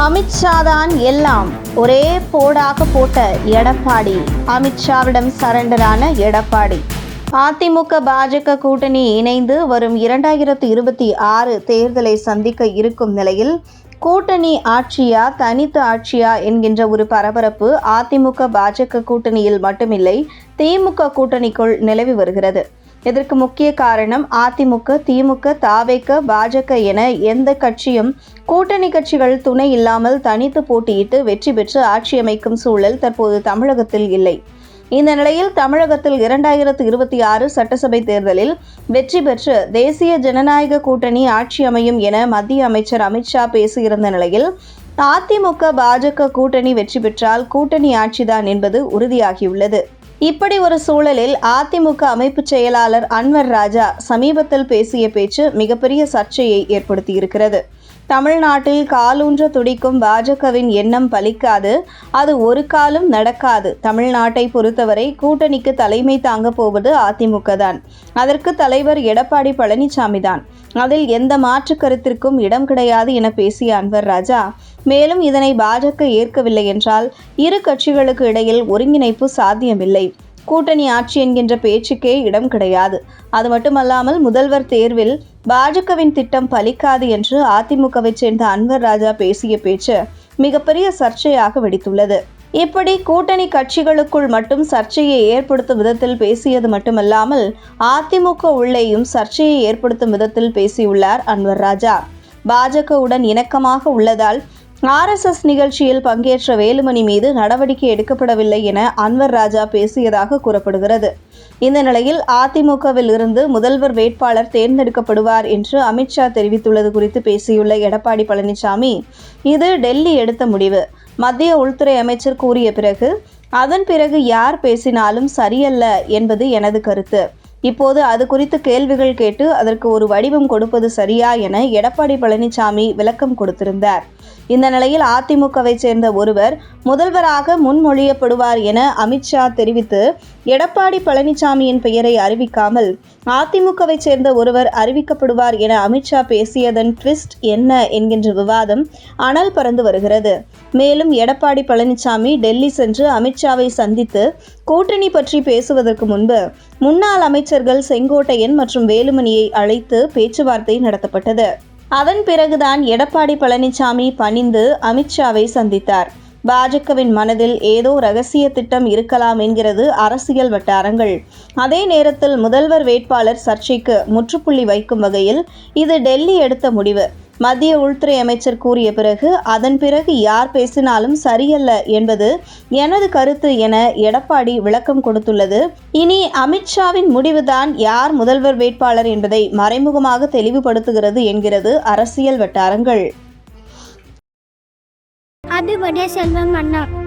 அமித்ஷா தான் எல்லாம். ஒரே போடாக போட்ட எடப்பாடி அமித்ஷாவிடம் சரண்டரான எடப்பாடி. அதிமுக பாஜக கூட்டணி இணைந்து வரும் இரண்டாயிரத்து இருபத்தி ஆறு தேர்தலை சந்திக்க இருக்கும் நிலையில் கூட்டணி ஆட்சியா தனித்து ஆட்சியா என்கின்ற ஒரு பரபரப்பு அதிமுக பாஜக கூட்டணியில் மட்டுமில்லை திமுக கூட்டணிக்குள் நிலவி வருகிறது. இதற்கு முக்கிய காரணம் அதிமுக திமுக தாவேக பாஜக என எந்த கட்சியும் கூட்டணி கட்சிகள் துணை இல்லாமல் தனித்து போட்டியிட்டு வெற்றி பெற்று ஆட்சி அமைக்கும் சூழல் தற்போது தமிழகத்தில் இல்லை. இந்த நிலையில் தமிழகத்தில் இரண்டாயிரத்து இருபத்தி ஆறு சட்டசபை தேர்தலில் வெற்றி பெற்று தேசிய ஜனநாயக கூட்டணி ஆட்சி அமையும் என மத்திய அமைச்சர் அமித்ஷா பேசியிருந்த நிலையில் அதிமுக பாஜக கூட்டணி வெற்றி பெற்றால் கூட்டணி ஆட்சிதான் என்பது உறுதியாகியுள்ளது. இப்படி ஒரு சூழலில் அதிமுக அமைப்பு செயலாளர் அன்வர் ராஜா சமீபத்தில் பேசிய பேச்சு மிகப்பெரிய சர்ச்சையை ஏற்படுத்தியிருக்கிறது. தமிழ்நாட்டில் காலூன்ற துடிக்கும் பாஜகவின் எண்ணம் பலிக்காது அது ஒரு காலம் நடக்காது. தமிழ்நாட்டை பொறுத்தவரை கூட்டணிக்கு தலைமை தாங்க போவது அதிமுக தான். அதற்கு தலைவர் எடப்பாடி பழனிசாமி தான். அதில் எந்த மாற்று கருத்திற்கும் இடம் கிடையாது என பேசிய அன்வர் ராஜா மேலும் இதனை பாஜக ஏற்கவில்லை என்றால் இரு கட்சிகளுக்கு இடையில் ஒருங்கிணைப்பு சாத்தியமில்லை. கூட்டணி ஆட்சி என்கின்ற பேச்சுக்கே இடம் கிடையாது. அது மட்டுமல்லாமல் முதல்வர் தேர்வில் பாஜகவின் திட்டம் பலிக்காது என்று அதிமுகவைச் சேர்ந்த அன்வர் ராஜா பேசிய பேச்சு மிகப்பெரிய சர்ச்சையாக வெடித்துள்ளது. இப்படி கூட்டணி கட்சிகளுக்குள் மட்டும் சர்ச்சையை ஏற்படுத்தும் விதத்தில் பேசியது மட்டுமல்லாமல் அதிமுக உள்ளேயும் சர்ச்சையை ஏற்படுத்தும் விதத்தில் பேசியுள்ளார் அன்வர் ராஜா. பாஜகவுடன் இணக்கமாக உள்ளதால் ஆர்எஸ்எஸ் நிகழ்ச்சியில் பங்கேற்ற வேலுமணி மீது நடவடிக்கை எடுக்கப்படவில்லை என அன்வர் ராஜா பேசியதாக கூறப்படுகிறது. இந்த நிலையில் அதிமுகவில் இருந்து முதல்வர் வேட்பாளர் தேர்ந்தெடுக்கப்படுவார் என்று அமித்ஷா தெரிவித்துள்ளது குறித்து பேசியுள்ள எடப்பாடி பழனிசாமி இது டெல்லி எடுத்த முடிவு. மத்திய உள்துறை அமைச்சர் கூறிய பிறகு அதன் பிறகு யார் பேசினாலும் சரியல்ல என்பது எனது கருத்து. இப்போது அது குறித்து கேள்விகள் கேட்டு அதற்கு ஒரு வடிவம் கொடுப்பது சரியா என எடப்பாடி பழனிசாமி விளக்கம் கொடுத்திருந்தார். இந்த நிலையில் அதிமுகவை சேர்ந்த ஒருவர் முதல்வராக முன்மொழியப்படுவார் என அமித்ஷா தெரிவித்து எடப்பாடி பழனிசாமியின் பெயரை அறிவிக்காமல் அதிமுகவை சேர்ந்த ஒருவர் அறிவிக்கப்படுவார் என அமித்ஷா பேசியதன் ட்விஸ்ட் என்ன என்கின்ற விவாதம் அனல் பறந்து வருகிறது. மேலும் எடப்பாடி பழனிசாமி டெல்லி சென்று அமித்ஷாவை சந்தித்து கூட்டணி பற்றி பேசுவதற்கு முன்பு முன்னாள் அமைச்சர்கள் செங்கோட்டையன் மற்றும் வேலுமணியை அழைத்து பேச்சுவார்த்தை நடத்தப்பட்டது. அதன் பிறகுதான் எடப்பாடி பழனிசாமி பணிந்து அமித்ஷாவை சந்தித்தார். பாஜகவின் மனதில் ஏதோ ரகசிய திட்டம் இருக்கலாம் என்கிறது அரசியல் வட்டாரங்கள். அதே நேரத்தில் முதல்வர் வேட்பாளர் சர்ச்சைக்கு முற்றுப்புள்ளி வைக்கும் வகையில் இது டெல்லி எடுத்த முடிவு. மத்திய உள்துறை அமைச்சர் கூறிய பிறகு அதன் பிறகு யார் பேசினாலும் சரியல்ல என்பது எனது கருத்து என எடப்பாடி விளக்கம் கொடுத்துள்ளது. இனி அமித்ஷாவின் முடிவுதான் யார் முதல்வர் வேட்பாளர் என்பதை மறைமுகமாக தெளிவுபடுத்துகிறது என்கிறது அரசியல் வட்டாரங்கள். அது செல்வம் அண்ணா.